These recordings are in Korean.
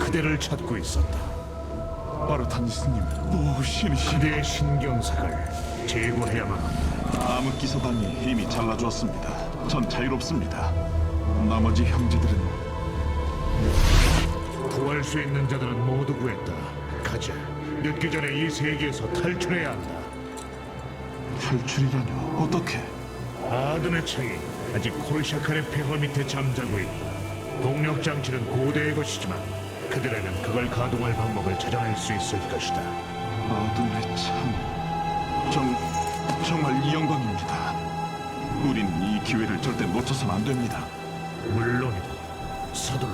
그대를 찾고 있었다. 바르타니스님, 오 신이시. 그대의 신경삭을 제거해야만 한다. 암흑 기사단이 이미 잘라주었습니다. 전 자유롭습니다. 나머지 형제들은 구할 수 있는 자들은 모두 구했다. 가자. 늦기 전에 이 세계에서 탈출해야 한다. 탈출이라뇨? 어떻게? 아든의 창이 아직 콜샤칸의 폐허 밑에 잠자고 있다. 동력 장치는 고대의 것이지만 그들에는 그걸 가동할 방법을 찾아낼 수 있을 것이다. 어둠의 참. 정 정말 이 영광입니다. 우린 이 기회를 절대 놓쳐선 안 됩니다. 물론이다. 서둘러.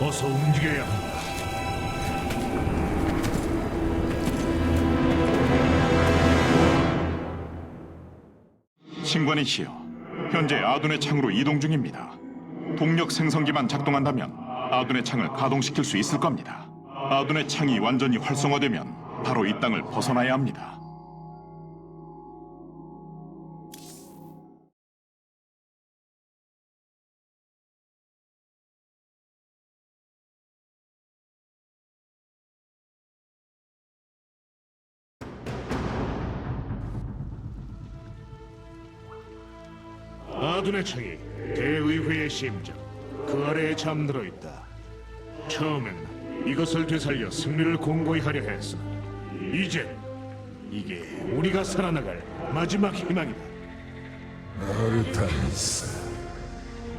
어서 움직여야 한다. 신관이시여, 현재 아둔의 창으로 이동 중입니다. 동력 생성기만 작동한다면 아둔의 창을 가동시킬 수 있을 겁니다. 아둔의 창이 완전히 활성화되면 바로 이 땅을 벗어나야 합니다. 아둔의 창이 대의회의 심장 그 아래에 잠들어 있다. 처음엔 이것을 되살려 승리를 공고히 하려 했어. 이제 이게 우리가 살아나갈 마지막 희망이다. 아르타니스,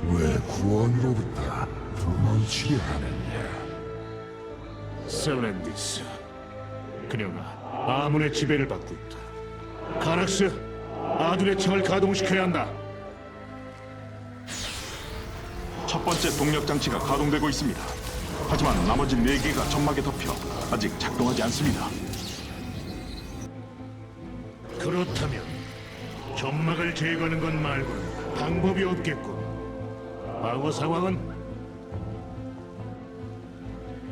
왜 구원으로부터 도망치려 하느냐? 셀렌디스 그녀가 아문의 지배를 받고 있다 가락스 아둔의 창을 가동시켜야 한다 첫 번째 동력 장치가 가동되고 있습니다. 하지만 나머지 네 개가 점막에 덮여 아직 작동하지 않습니다. 그렇다면 점막을 제거하는 것 말고는 방법이 없겠군 과거 상황은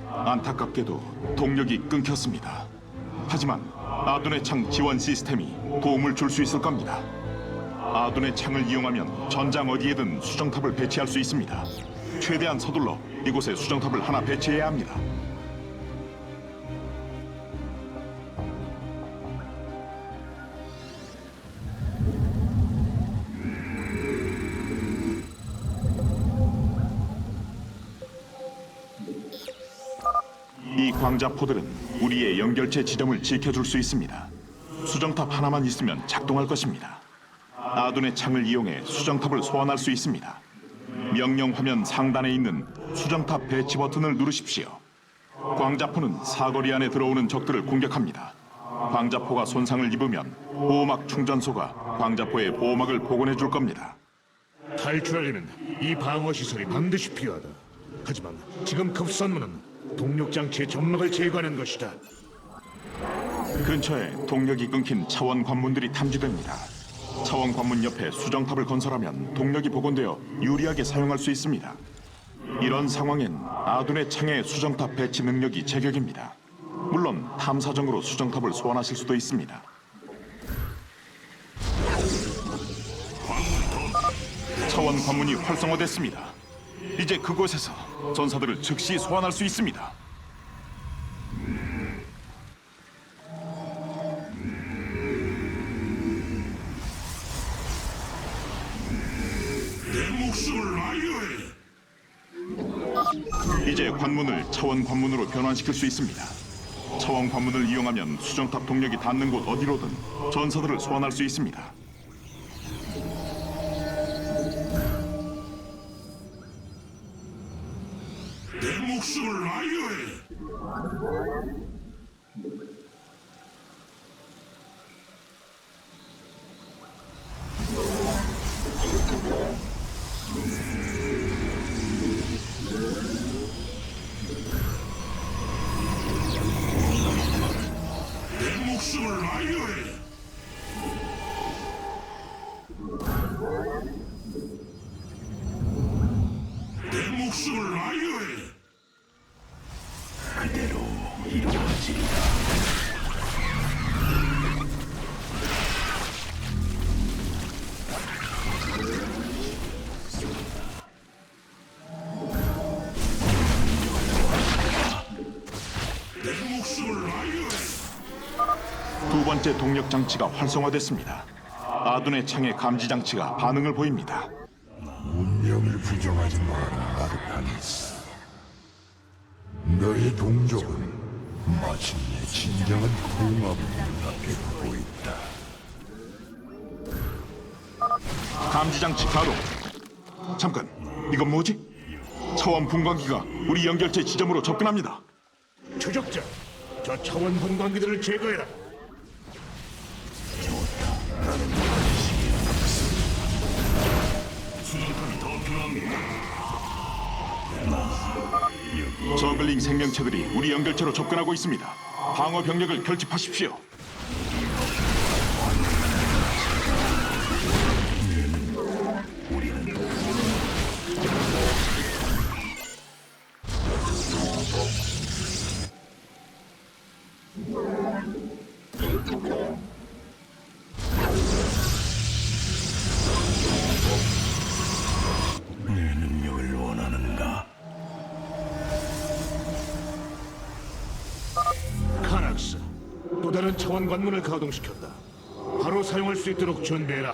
안타깝게도 동력이 끊겼습니다. 하지만 아둔의 창 지원 시스템이 도움을 줄 수 있을 겁니다. 아둔의 창을 이용하면 전장 어디에든 수정탑을 배치할 수 있습니다. 최대한 서둘러 이곳에 수정탑을 하나 배치해야 합니다. 이 광자포들은 우리의 연결체 지점을 지켜줄 수 있습니다. 수정탑 하나만 있으면 작동할 것입니다. 아둔의 창을 이용해 수정탑을 소환할 수 있습니다. 명령 화면 상단에 있는 수정탑 배치 버튼을 누르십시오. 광자포는 사거리 안에 들어오는 적들을 공격합니다. 광자포가 손상을 입으면 보호막 충전소가 광자포의 보호막을 복원해 줄 겁니다. 탈출하려면 이 방어 시설이 반드시 필요하다 하지만 지금 급선무는 동력 장치의 점막을 제거하는 것이다 근처에 동력이 끊긴 차원 관문들이 탐지됩니다. 차원 관문 옆에 수정탑을 건설하면 동력이 복원되어 유리하게 사용할 수 있습니다. 이런 상황엔 아둔의 창의 수정탑 배치 능력이 제격입니다. 물론 탐사정으로 수정탑을 소환하실 수도 있습니다. 차원 관문이 활성화됐습니다. 이제 그곳에서 전사들을 즉시 소환할 수 있습니다. 차원 관문으로 변환시킬 수 있습니다. 차원 관문을 이용하면 수정탑 동력이 닿는 곳 어디로든 전사들을 소환할 수 있습니다. 내 목숨을 아유 것입니다. 두 번째 동력 장치가 활성화됐습니다. 아둔의 창의 감지 장치가 반응을 보입니다. 운명을 부정하지 마라, 아르타니스. 너의 동족은 마침내 진정한 공합을 눈앞에 두고 있다. 감지 장치 가동. 잠깐, 이건 뭐지? 차원 분광기가 우리 연결체 지점으로 접근합니다. 추적자, 저 차원 분광기들을 제거해라. 수정탑이 더 필요합니다. 저글링 생명체들이 우리 연결체로 접근하고 있습니다. 방어 병력을 결집하십시오. 또 다른 차원 관문을 가동시켰다. 바로 사용할 수 있도록 준비해라.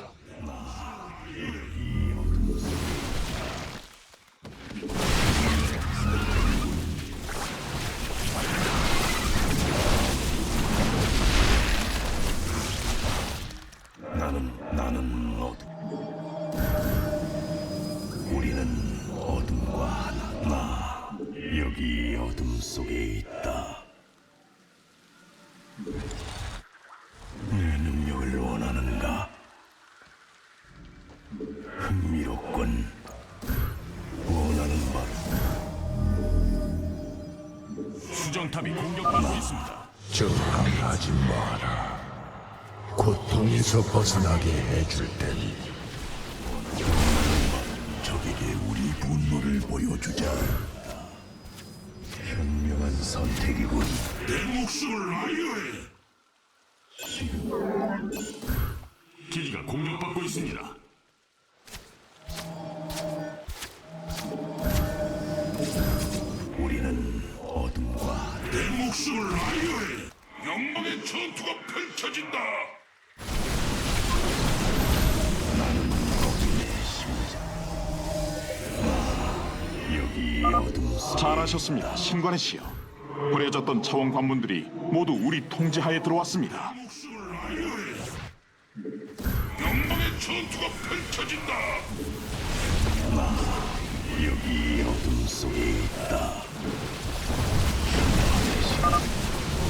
나는 나는 어둠. 우리는 어둠과 하나. 나 여기 어둠 속에 있다. 수정탑이 공격받고 있습니다. 저항하지 마라. 고통에서 벗어나게 해줄 테니. 적에게 우리 분노를 보여주자. 현명한 선택이군. 내 목숨을 아유해. 기지가 공격받고 있습니다. 목숨을 아유해. 영광의 전투가 펼쳐진다. 여기 어둠 속 잘하셨습니다, 신관의 시여. 버려졌던 차원 관문들이 모두 우리 통제하에 들어왔습니다. 영광의 전투가 펼쳐진다. 여기 어둠 속에 있다.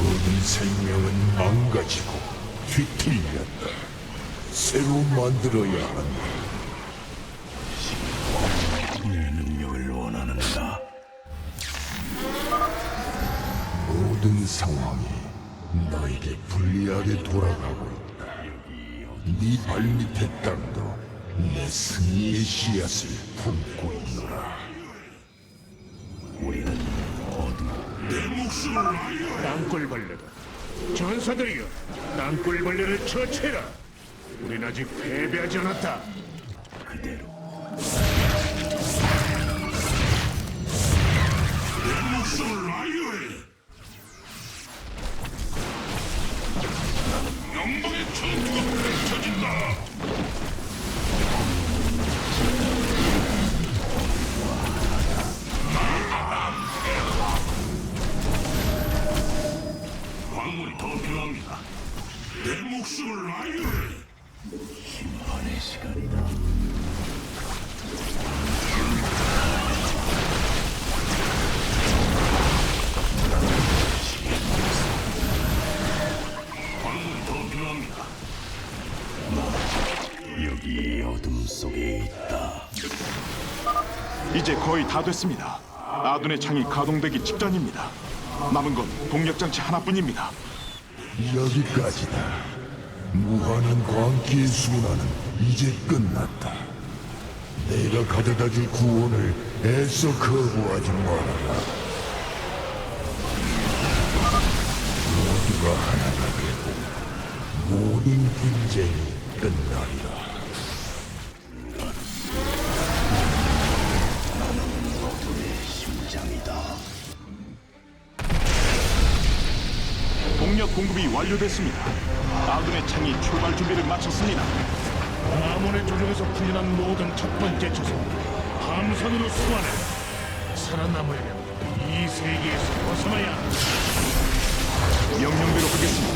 모든 생명은 망가지고 뒤틀렸다. 새로 만들어야 한다. 내 능력을 원하는가? 모든 상황이 너에게 불리하게 돌아가고 있다. 네 발밑의 땅도 내 승리의 씨앗을 품고 있노라. 땅굴벌레다. 전사들이여, 땅굴벌레를 처치해라. 우린 아직 패배하지 않았다. 그대로. 내 목숨을 여기 어둠 속에 있다. 이제 거의 다 됐습니다. 아둔의 창이 가동되기 직전입니다. 남은 건 동력 장치 하나뿐입니다. 여기까지다. 무한한 광기의 순환은 이제 끝났다. 내가 가져다줄 구원을 애써 거부하지 말아라. 모두가 하나가 되고 모든 분쟁이 끝나리라. 공급이 완료됐습니다. 아둔의 창이 출발 준비를 마쳤습니다. 아몬의 조종에서 풀려난 모든 첫 번째 조선 함선으로 소환해 살아남으려면 이 세계에서 벗어나야 한다. 명령대로 하겠습니다.